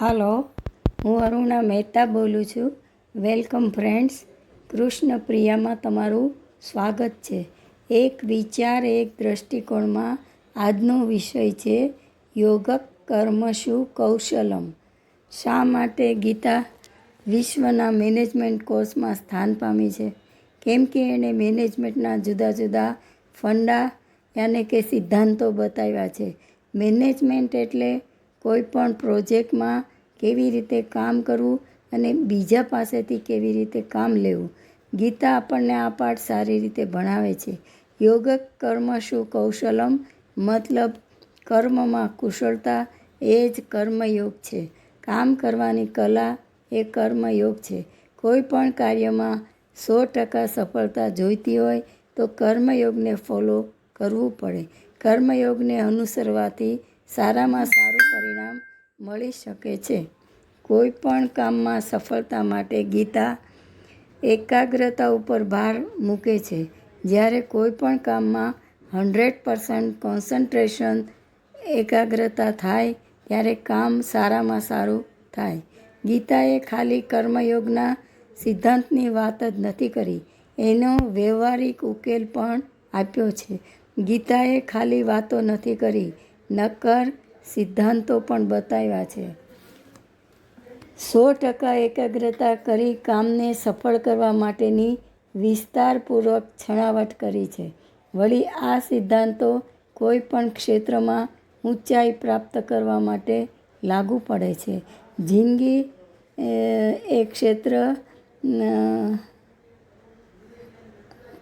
હાલો, હું અરુણા મહેતા બોલું છું. વેલકમ ફ્રેન્ડ્સ કૃષ્ણ પ્રિયામાં તમારું સ્વાગત છે. એક વિચાર, એક દૃષ્ટિકોણમાં આજનો વિષય છે યોગ કર્મશુ કૌશલમ? શા માટે ગીતા વિશ્વના મેનેજમેન્ટ કોર્સમાં સ્થાન પામી છે? કેમ કે એણે મેનેજમેન્ટના જુદા જુદા ફંડા યાને કે સિદ્ધાંતો બતાવ્યા છે. મેનેજમેન્ટ એટલે કોઈ પણ પ્રોજેક્ટમાં કેવી રીતે કામ કરવું અને બીજા પાસેથી કેવી રીતે કામ લેવું. ગીતા આપણને આ પાઠ સારી રીતે ભણાવે છે. યોગ કર્મશુ કૌશલમ? મતલબ કર્મમાં કુશળતા એ જ કર્મયોગ છે. કામ કરવાની કલા એ કર્મયોગ છે. કોઈ પણ કાર્યમાં સો ટકા સફળતા જોઈતી હોય તો કર્મયોગને ફોલો કરવું પડે. કર્મયોગને અનુસરવાથી સારામાં સારું પરિણામ મળી શકે છે. કોઈ પણ કામમાં સફળતા માટે ગીતા એકાગ્રતા ઉપર ભાર મૂકે છે. જ્યારે કોઈ પણ કામમાં હન્ડ્રેડ પર્સન્ટ કોન્સન્ટ્રેશન એકાગ્રતા થાય, ત્યારે કામ સારામાં સારું થાય. ગીતાએ ખાલી કર્મયોગના સિદ્ધાંતની વાત જ નથી કરી, એનો વ્યવહારિક ઉકેલ પણ આપ્યો છે. ગીતાએ ખાલી વાતો નથી કરી નક્કર સિદ્ધાંતો પણ બતાવ્યા છે. સો ટકા એકાગ્રતા કરી કામને સફળ કરવા માટેની વિસ્તારપૂર્વક છણાવટ કરી છે. વળી આ સિદ્ધાંતો કોઈ પણ ક્ષેત્રમાં ઊંચાઈ પ્રાપ્ત કરવા માટે લાગુ પડે છે. જિંદગી, એ ક્ષેત્ર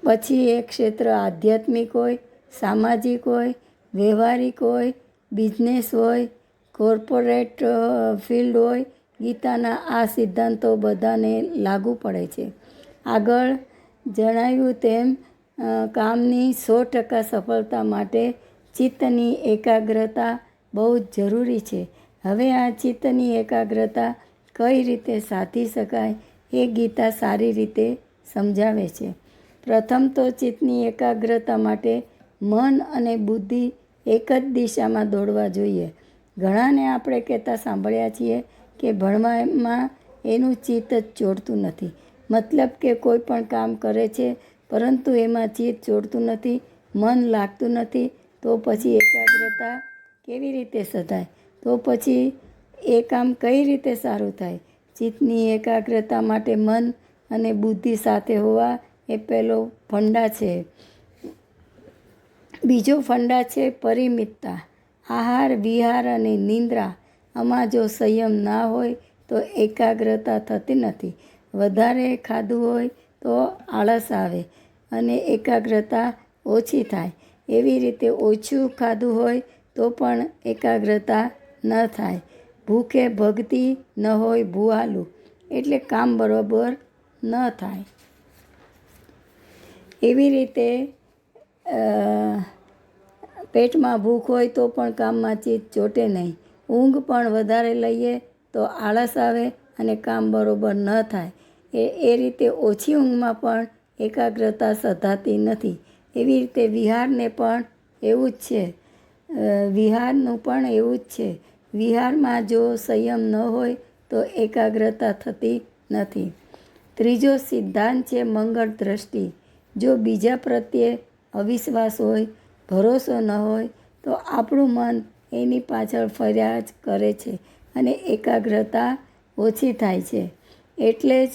પછી એ ક્ષેત્ર આધ્યાત્મિક હોય, સામાજિક હોય વ્યવહારિક હોય બિઝનેસ હોય, કોર્પોરેટ ફિલ્ડ હોય, ગીતાના આ સિદ્ધાંતો બધાને લાગુ પડે છે. આગળ જણાવ્યું તેમ કામની સો ટકા સફળતા માટે ચિત્તની એકાગ્રતા બહુ જ જરૂરી છે. હવે આ ચિત્તની એકાગ્રતા કઈ રીતે સાધી શકાય એ ગીતા સારી રીતે સમજાવે છે. પ્રથમ તો ચિત્તની એકાગ્રતા માટે મન અને બુદ્ધિ એક જ દિશામાં દોડવા જોઈએ. ઘણાને આપણે કહેતા સાંભળ્યા છીએ કે ભણવામાં એનું ચિત્ત જ ચોડતું નથી. મતલબ કે કોઈ પણ કામ કરે છે, પરંતુ એમાં ચિત્ત ચોડતું નથી, મન લાગતું નથી, તો પછી એકાગ્રતા કેવી રીતે સધાય? તો પછી એ કામ કઈ રીતે સારું થાય? ચિત્તની એકાગ્રતા માટે મન અને બુદ્ધિ સાથે હોવા એ પહેલો ફંડા છે. બીજો ફંડા છે પરિમિતતા. આહાર, વિહાર અને નિંદ્રા. આમાં જો સંયમ ના હોય તો એકાગ્રતા થતી નથી. વધારે ખાધું હોય તો આળસ આવે અને એકાગ્રતા ઓછી થાય. એવી રીતે ઓછું ખાધું હોય તો પણ એકાગ્રતા ન થાય. ભૂખે ભગતી ન હોય ભૂહાલું એટલે કામ બરાબર ન થાય. એવી રીતે પેટમાં ભૂખ હોય તો પણ કામમાં ચિત્ત ચોટે નહીં. ઊંઘ પણ વધારે લઈએ તો આળસ આવે અને કામ બરાબર ન થાય. એ એ રીતે ઓછી ઊંઘમાં પણ એકાગ્રતા સધાતી નથી. એવી રીતે વિહારને પણ એવું જ છે. વિહારનું પણ એવું જ છે. વિહારમાં જો સંયમ ન હોય તો એકાગ્રતા થતી નથી. ત્રીજો સિદ્ધાંત છે મંગળ દ્રષ્ટિ. જો બીજા પ્રત્યે અવિશ્વાસ હોય, ભરોસો ન હોય, તો આપણું મન એની પાછળ ફર્યા જ કરે છે અને એકાગ્રતા ઓછી થાય છે. એટલે જ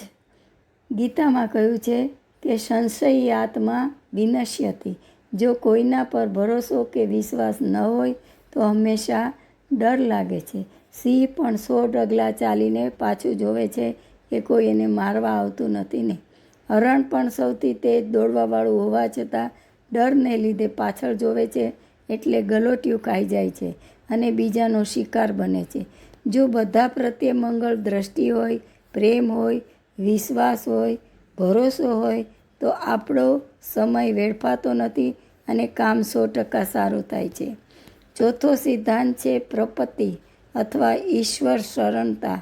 ગીતામાં કહ્યું છે કે સંશયી આત્મા વિનશ્યતી જો કોઈના પર ભરોસો કે વિશ્વાસ ન હોય, તો હંમેશા ડર લાગે છે. સિંહ પણ સો ડગલા ચાલીને પાછું જોવે છે કે કોઈ એને મારવા આવતું નથી ને. હરણ પણ સૌથી તેજ દોડવાવાળું હોવા છતાં ડરને લીધે પાછળ જોવે છે એટલે ગલોટિયું ખાઈ જાય છે અને બીજાનો શિકાર બને છે. જો બધા પ્રત્યે મંગળ દ્રષ્ટિ હોય, પ્રેમ હોય, વિશ્વાસ હોય, ભરોસો હોય, તો આપણો સમય વેડફાતો નથી અને કામ સો ટકા સારું થાય છે. ચોથો સિદ્ધાંત છે પ્રપત્તિ અથવા ઈશ્વર શરણતા.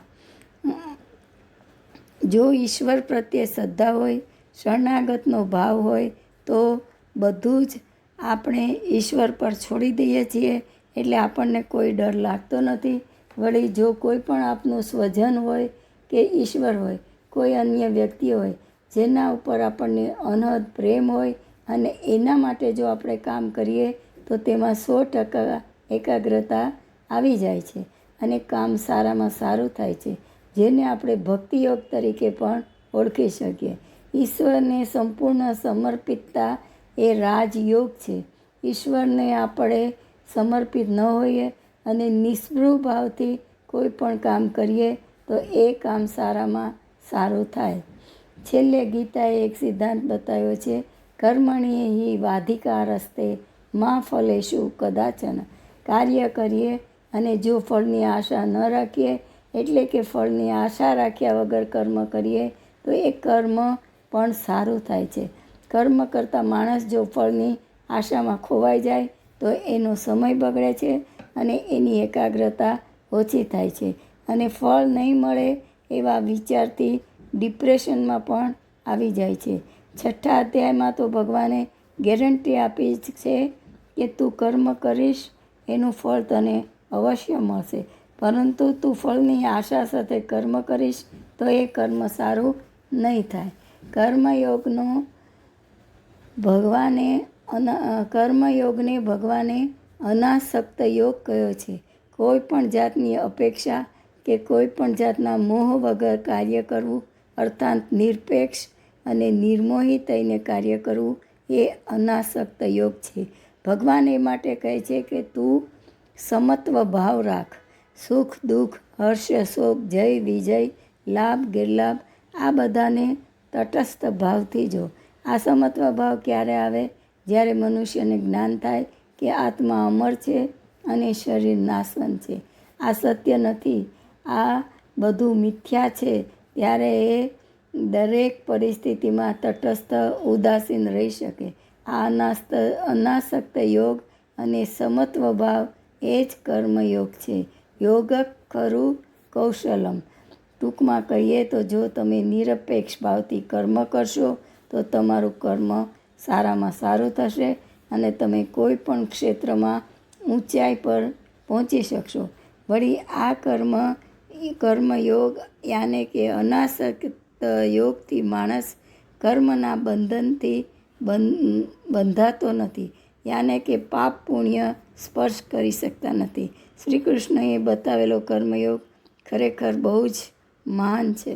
જો ઈશ્વર પ્રત્યે શ્રદ્ધા હોય, શરણાગતનો ભાવ હોય, તો બધું જ આપણે ઈશ્વર પર છોડી દઈએ છીએ એટલે આપણને કોઈ ડર લાગતો નથી. વળી જો કોઈ પણ આપનું સ્વજન હોય કે ઈશ્વર હોય, કોઈ અન્ય વ્યક્તિ હોય, જેના ઉપર આપણને અનહદ પ્રેમ હોય અને એના માટે જો આપણે કામ કરીએ, તો તેમાં સો ટકા એકાગ્રતા આવી જાય છે અને કામ સારામાં સારું થાય છે, જેને આપણે ભક્તિયોગ તરીકે પણ ઓળખી શકીએ. ઈશ્વરને સંપૂર્ણ સમર્પિતતા એ રાજયોગ છે. ઈશ્વરને આપણે સમર્પિત ન હોઈએ અને નિસ્પૃહ ભાવથી કોઈ પણ કામ કરીએ તો એ કામ સારામાં સારું થાય. છેલ્લે ગીતાએ એક સિદ્ધાંત બતાવ્યો છે કર્મણીએ હિ વાધિકા રસ્તે માં ફલેશુ કદાચન. કાર્ય કરીએ અને જો ફળની આશા ન રાખીએ, એટલે કે ફળની આશા રાખ્યા વગર કર્મ કરીએ, તો એ કર્મ પણ સારું થાય છે. કર્મ કરતાં માણસ જો ફળની આશામાં ખોવાઈ જાય, તો એનો સમય બગડે છે અને એની એકાગ્રતા ઓછી થાય છે. અને ફળ નહીં મળે એવા વિચારથી ડિપ્રેશનમાં પણ આવી જાય છે. છઠ્ઠા અધ્યાયમાં તો ભગવાને ગેરંટી આપી છે કે તું કર્મ કરીશ, એનું ફળ તને અવશ્ય મળશે. પરંતુ તું ફળની આશા સાથે કર્મ કરીશ, તો એ કર્મ સારું નહીં થાય. કર્મયોગનો ભગવાને અના કર્મયોગને ભગવાને અનાસક્ત યોગ કહ્યો છે? કોઈ પણ જાતની અપેક્ષા કે કોઈ પણ જાતના મોહ વગર કાર્ય કરવું અર્થાત નિરપેક્ષ અને નિર્મોહી થઈને કાર્ય કરવું એ અનાસક્ત યોગ છે. ભગવાન એ માટે કહે છે કે તું સમત્વ ભાવ રાખ. સુખ, દુઃખ, હર્ષ, શોક, જય, વિજય, લાભ, ગેરલાભ આ બધાને તટસ્થ ભાવથી જો આ સમત્વ ભાવ ક્યારે આવે? જ્યારે મનુષ્યને જ્ઞાન થાય કે આત્મા અમર છે અને શરીર નાશવંત છે. આ સત્ય નથી. આ બધું મિથ્યા છે. ત્યારે એ દરેક પરિસ્થિતિમાં તટસ્થ, ઉદાસીન રહી શકે. આ અનાસ્ત, અનાસક્ત યોગ અને સમત્વ ભાવ એ જ કર્મયોગ છે. યોગ ખરું કૌશલમ. ટૂંકમાં કહીએ તો જો તમે નિરપેક્ષ ભાવથી કર્મ કરશો તો તમારું કર્મ સારામાં સારું થશે અને તમે કોઈ પણ ક્ષેત્રમાં ઊંચાઈ પર પહોંચી શકશો. વળી આ કર્મ કર્મયોગ યાને કે અનાસક્ત યોગથી માણસ કર્મના બંધનથી બંધાતો નથી. યાને કે પાપ પુણ્ય સ્પર્શ કરી શકતા નથી. શ્રી કૃષ્ણએ બતાવેલો કર્મયોગ ખરેખર બહુ જ મહાન છે.